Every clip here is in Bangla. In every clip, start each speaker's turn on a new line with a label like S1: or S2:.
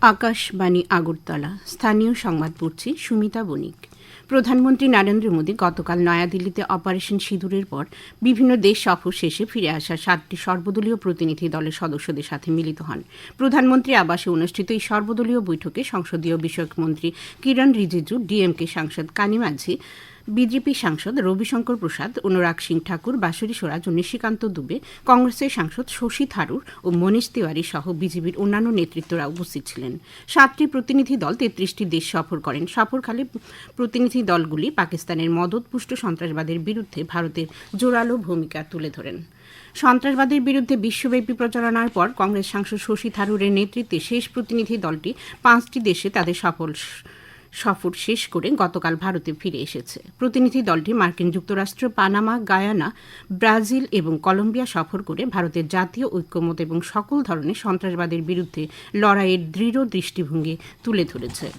S1: আকাশবাণী আগরতলা। স্থানীয় সংবাদ পড়ছি সুমিতা বণিক। প্রধানমন্ত্রী নরেন্দ্র মোদী গতকাল নয়াদিল্লিতে অপারেশন সিঁদুরের পর বিভিন্ন দেশ সফর শেষে ফিরে আসা সাতটি সর্বদলীয় প্রতিনিধি দলের সদস্যদের সাথে মিলিত হন। প্রধানমন্ত্রী আবাসে অনুষ্ঠিত এই সর্বদলীয় বৈঠকে সংসদীয় বিষয়ক মন্ত্রী কিরণ রিজিজু, ডিএমকে সাংসদ কানি মাঝি বিজেপি সাংসদ রবিশঙ্কর প্রসাদ, অনুরাগ সিং ঠাকুর বাসুরি স্বরাজ ও নিশিকান্ত দুবে, কংগ্রেসের সাংসদ শশী থারুর ও মনীষ তিওয়ারি সহ বিজেপির অন্যান্য নেতৃত্বরা উপস্থিত ছিলেন। সাতটি প্রতিনিধি দল তেত্রিশটি দেশ সফর করেন। সফরকালে প্রতিনিধি দলগুলি পাকিস্তানের মদতপুষ্ট সন্ত্রাসবাদের বিরুদ্ধে ভারতের জোরালো ভূমিকা তুলে ধরেন। সন্ত্রাসবাদের বিরুদ্ধে বিশ্বব্যাপী প্রচারণার পর কংগ্রেস সাংসদ শশী থারুরের নেতৃত্বে শেষ প্রতিনিধি দলটি পাঁচটি দেশে তাদের সফল সফর শেষ করে গতকাল ভারতে ফিরে এসেছে। প্রতিনিধি দলটি মার্কিন যুক্তরাষ্ট্র, পানামা, গায়ানা, ব্রাজিল এবং কলম্বিয়া সফর করে ভারতের জাতীয় ঐক্যমত এবং সকল ধরনের সন্ত্রাসবাদের বিরুদ্ধে লড়াইয়ের দৃঢ় দৃষ্টিভঙ্গি তুলে ধরেছে।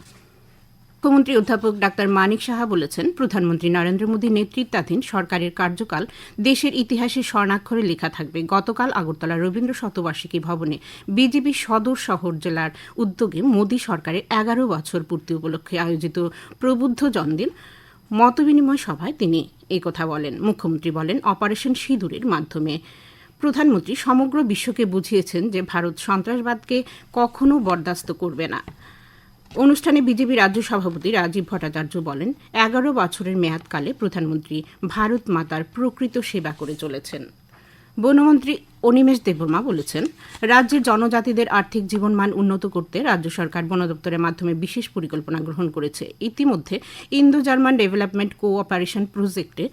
S1: মুখ্যমন্ত্রী অধ্যাপক ডাক্তার মানিক সাহা বলেছেন, প্রধানমন্ত্রী নরেন্দ্র মোদীর নেতৃত্বাধীন সরকারের কার্যকাল দেশের ইতিহাসে স্বর্ণাক্ষরে লেখা থাকবে। গতকাল আগরতলা রবীন্দ্র শতবার্ষিকী ভবনে বিজেপি সদর শহর জেলার উদ্যোগে মোদী সরকারের এগারো বছর পূর্তি উপলক্ষে আয়োজিত প্রবুদ্ধ জনদিন মতবিনিময় সভায় তিনি কথা বলেন। মুখ্যমন্ত্রী বলেন, অপারেশন সিঁদুরের মাধ্যমে প্রধানমন্ত্রী সমগ্র বিশ্বকে বুঝিয়েছেন যে ভারত সন্ত্রাসবাদকে কখনো বরদাস্ত করবে না। অনুষ্ঠানে বিজেপি রাজ্য সভাপতি রাজীব ভট্টাচার্য বলেন, এগারো বছরের মেয়াদকালে প্রধানমন্ত্রী ভারত মাতার প্রকৃত সেবা করে চলেছেন। বনমন্ত্রী অনিমেষ দেববর্মা বলেছেন, রাজ্যের জনজাতিদের আর্থিক জীবনমান উন্নত করতে রাজ্য সরকার বন দপ্তরের মাধ্যমে বিশেষ পরিকল্পনা গ্রহণ করেছে। ইতিমধ্যে ইন্দো জার্মান ডেভেলপমেন্ট কোঅপারেশন প্রজেক্টে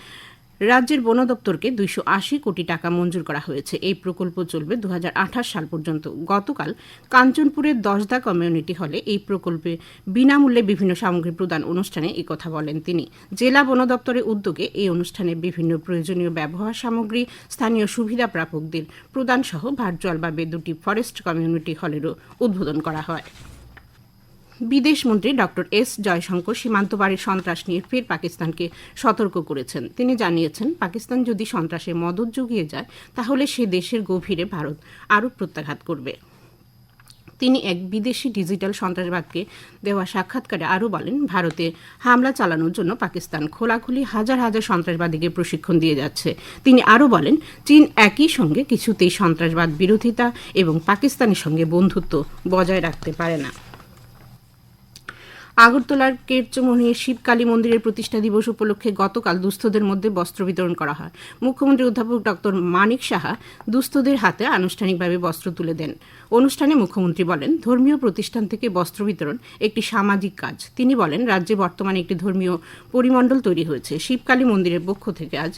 S1: রাজ্যের বন দপ্তরকে দুইশো আশি কোটি টাকা মঞ্জুর করা হয়েছে। এই প্রকল্প চলবে দু হাজার আঠাশ সাল পর্যন্ত। গতকাল কাঞ্চনপুরের দশদা কমিউনিটি হলে এই প্রকল্পে বিনামূল্যে বিভিন্ন সামগ্রী প্রদান অনুষ্ঠানে কথা বলেন তিনি। জেলা বন দপ্তরের উদ্যোগে এই অনুষ্ঠানে বিভিন্ন প্রয়োজনীয় ব্যবহার সামগ্রী, স্থানীয় সুবিধা প্রাপকদের প্রদান সহ ভার্চুয়ালভাবে দুটি ফরেস্ট কমিউনিটি হলেরও উদ্বোধন করা হয়। বিদেশমন্ত্রী ডক্টর এস জয়শঙ্কর সীমান্ত বাড়ির সন্ত্রাস নিয়ে ফের পাকিস্তানকে সতর্ক করেছেন। তিনি জানিয়েছেন, পাকিস্তান যদি সন্ত্রাসে মদত জুগিয়ে যায়, তাহলে সে দেশের গভীরে ভারত আরও প্রত্যাঘাত করবে। তিনি এক বিদেশি ডিজিটাল সন্ত্রাসবাদকে দেওয়া সাক্ষাৎকারে আরও বলেন, ভারতে হামলা চালানোর জন্য পাকিস্তান খোলাখুলি হাজার হাজার সন্ত্রাসবাদীকে প্রশিক্ষণ দিয়ে যাচ্ছে। তিনি আরও বলেন, চীন একই সঙ্গে কিছুতেই সন্ত্রাসবাদ বিরোধিতা এবং পাকিস্তানের সঙ্গে বন্ধুত্ব বজায় রাখতে পারে না। আগরতলার কেরচমনির শিবকালী মন্দিরের প্রতিষ্ঠা দিবস উপলক্ষে গতকাল দুস্থদের মধ্যে বস্ত্র বিতরণ করা হয়। মুখ্যমন্ত্রী অধ্যাপক ডক্টর মানিক সাহা দুস্থদের হাতে আনুষ্ঠানিকভাবে বস্ত্র তুলে দেন। অনুষ্ঠানে মুখ্যমন্ত্রী বলেন, ধর্মীয় প্রতিষ্ঠান থেকে বস্ত্র বিতরণ একটি সামাজিক কাজ। তিনি বলেন, রাজ্যে বর্তমানে একটি ধর্মীয় পরিমণ্ডল তৈরি হয়েছে। শিবকালী মন্দিরের পক্ষ থেকে আজ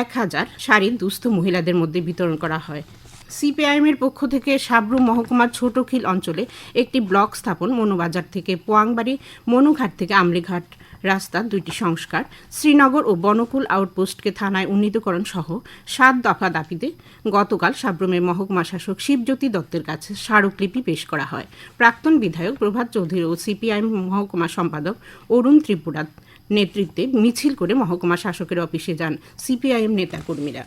S1: এক হাজার শাড়ি দুস্থ মহিলাদের মধ্যে বিতরণ করা হয়। সিপিআইএমের পক্ষ থেকে সাবরুম মহকুমার ছোটখিল অঞ্চলে একটি ব্লক স্থাপন মনুবাজার থেকে পোয়াংবাড়ি, মনুঘাট থেকে আমলিঘাট রাস্তা দুইটি সংস্কার। শ্রীনগর ও বনকুল আউটপোস্টকে থানায় উন্নীতকরণ সহ সাত দফা দাবিতে গতকাল সাব্রমের মহকুমা শাসক শিবজ্যোতি দত্তের কাছে স্মারকলিপি পেশ করা হয়। প্রাক্তন বিধায়ক প্রভাত চৌধুরী ও সিপিআইএম মহকুমা সম্পাদক অরুণ ত্রিপুরা নেতৃত্বে মিছিল করে মহকুমা শাসকের অফিসে যান সিপিআইএম নেতাকর্মীরা।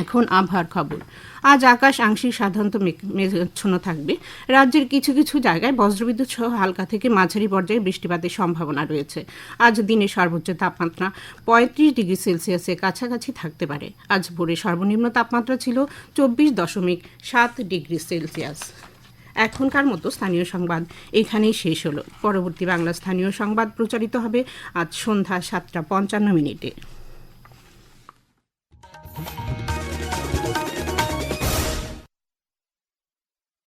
S1: এখন আবহাওয়ার খবর। আজ আকাশ আংশিক সাধারণত মেঘাচ্ছন্ন থাকবে। রাজ্যের কিছু কিছু জায়গায় বজ্রবিদ্যুৎ সহ হালকা থেকে মাঝারি পর্যায়ে বৃষ্টিপাতের সম্ভাবনা রয়েছে। আজ দিনে সর্বোচ্চ তাপমাত্রা পঁয়ত্রিশ ডিগ্রি সেলসিয়াসের কাছাকাছি থাকতে পারে। আজ ভোরে সর্বনিম্ন তাপমাত্রা ছিল চব্বিশ দশমিক সাত ডিগ্রি সেলসিয়াস। এখনকার মতো স্থানীয় সংবাদ এখানেই শেষ হলো। পরবর্তী বাংলা স্থানীয় সংবাদ প্রচারিত হবে আজ সন্ধ্যা সাতটা পঞ্চান্ন মিনিটে।